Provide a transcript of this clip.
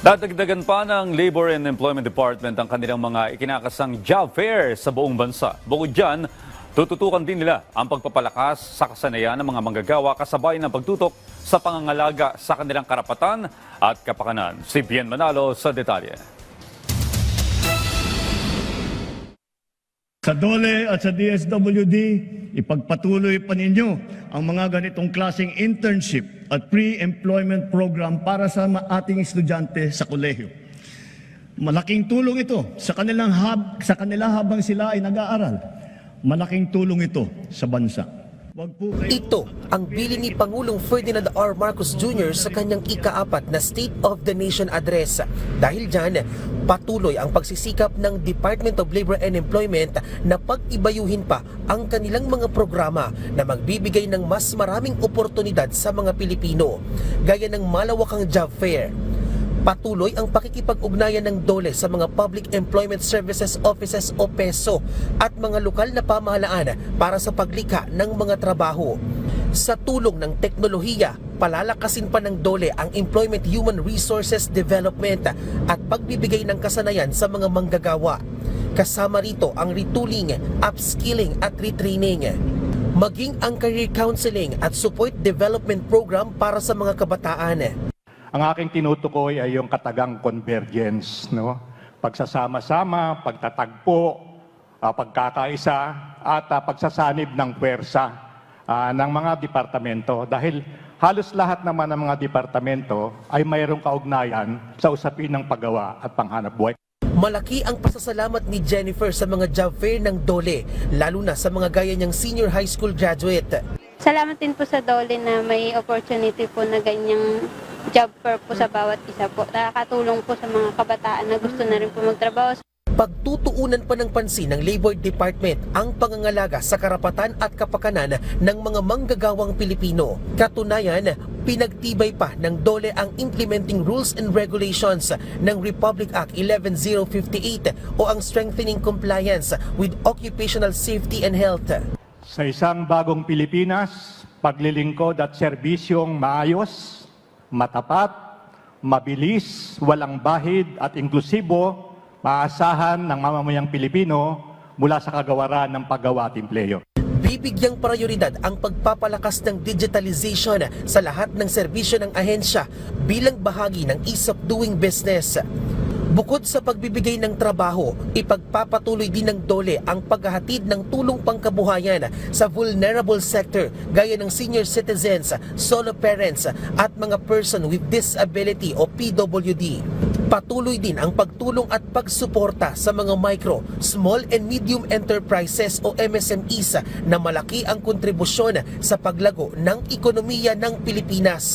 Dadagdagan pa ng Labor and Employment Department ang kanilang mga ikinakasang job fair sa buong bansa. Bukod dyan, tututukan din nila ang pagpapalakas sa kasanayan ng mga manggagawa kasabay ng pagtutok sa pangangalaga sa kanilang karapatan at kapakanan. Si Bien Manalo sa detalye. Sa DOLE at sa DSWD, ipagpatuloy pa ninyo ang mga ganitong klaseng internship at pre-employment program para sa ating estudyante sa kolehiyo. Malaking tulong ito sa kanilang hab, sa kanila habang sila ay nag-aaral. Malaking tulong ito sa bansa. Ito ang bili ni Pangulong Ferdinand R. Marcos Jr. sa kanyang ikaapat na State of the Nation address. Dahil dyan, patuloy ang pagsisikap ng Department of Labor and Employment na pag-ibayuhin pa ang kanilang mga programa na magbibigay ng mas maraming oportunidad sa mga Pilipino, gaya ng malawakang job fair, Patuloy ang pakikipag-ugnayan ng DOLE sa mga Public Employment Services Offices o PESO at mga lokal na pamahalaan para sa paglikha ng mga trabaho. Sa tulong ng teknolohiya, palalakasin pa ng DOLE ang Employment Human Resources Development at pagbibigay ng kasanayan sa mga manggagawa. Kasama rito ang retooling, upskilling at retraining maging ang career counseling at support development program para sa mga kabataan. Ang aking tinutukoy ay yung katagang convergence, no? Pagsasama-sama, pagtatagpo, ah, pagkakaisa, at ah, pagsasanib ng puwersa ah, ng mga departamento. Dahil halos lahat naman ng mga departamento ay mayroong kaugnayan sa usapin ng paggawa at panghanap buhay. Malaki ang pasasalamat ni Jennifer sa mga job fair ng DOLE, lalo na sa mga gaya niyang senior high school graduate. Salamat din po sa Dole na may opportunity po na ganyang job fair po sa bawat isa po. Nakakatulong po sa mga kabataan na gusto na rin po magtrabaho. Pagtutuunan pa ng pansin ng Labor Department ang pangangalaga sa karapatan at kapakanan ng mga manggagawang Pilipino. Katunayan, pinagtibay pa ng DOLE ang Implementing Rules and Regulations ng Republic Act 11058 o ang Strengthening Compliance with Occupational Safety and Health. Sa isang bagong Pilipinas, paglilingkod at serbisyong maayos, matapat, mabilis, walang bahid at inklusibo, maasahan ng mamamayang Pilipino mula sa kagawaran ng paggawa at empleyo. Bibigyang prioridad ang pagpapalakas ng digitalization sa lahat ng serbisyo ng ahensya bilang bahagi ng ease of doing business. Bukod sa pagbibigay ng trabaho, ipagpapatuloy din ng DOLE ang paghahatid ng tulong pangkabuhayan sa vulnerable sector gaya ng senior citizens, solo parents at mga person with disability o PWD. Patuloy din ang pagtulong at pagsuporta sa mga micro, small and medium enterprises o MSMEs na malaki ang kontribusyon sa paglago ng ekonomiya ng Pilipinas.